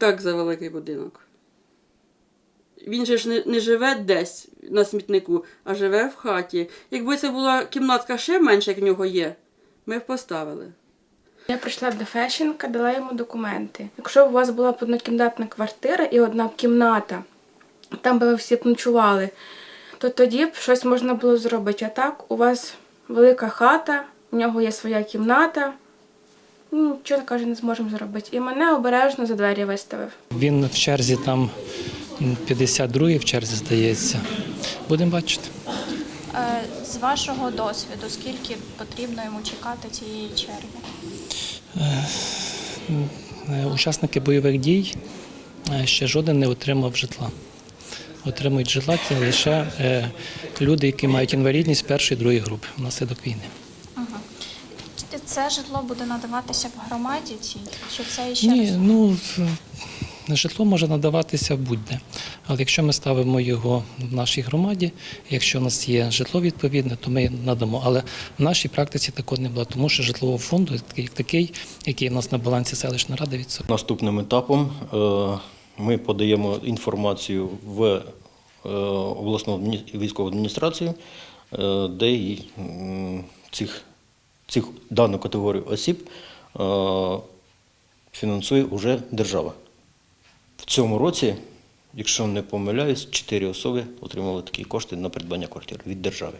так за великий будинок. Він же ж не, не живе десь на смітнику, а живе в хаті. Якби це була кімнатка ще менша, як в нього є, ми б поставили. Я прийшла до Фещенка, дала йому документи. Якщо у вас була однокімнатна квартира і одна кімната, там би ви всі б ночували, то тоді б щось можна було зробити. А так, у вас велика хата, у нього є своя кімната. Ну, Нічого каже, не зможемо зробити. І мене обережно за двері виставив. Він в черзі там 52-й в черзі здається. Будемо бачити. Е, З вашого досвіду, скільки потрібно йому чекати цієї черги? Е, Учасники бойових дій е, ще жоден не отримав житла. Отримують житла лише е, люди, які мають інвалідність першої другої групи внаслідок війни. Це житло буде надаватися в громаді цій? Чи це ще Ні, раз? ну житло може надаватися будь-де. Але якщо ми ставимо його в нашій громаді, якщо у нас є житло відповідне, то ми надамо. Але в нашій практиці такого не було, тому що житлового фонду такий, такий який у нас на балансі селищної ради відсутній. Наступним етапом е, ми подаємо інформацію в е, обласну військову адміністрацію, е, де й, цих, цих дану категорію осіб е, фінансує вже держава. В цьому році, якщо не помиляюсь, 4 особи отримали такі кошти на придбання квартир від держави.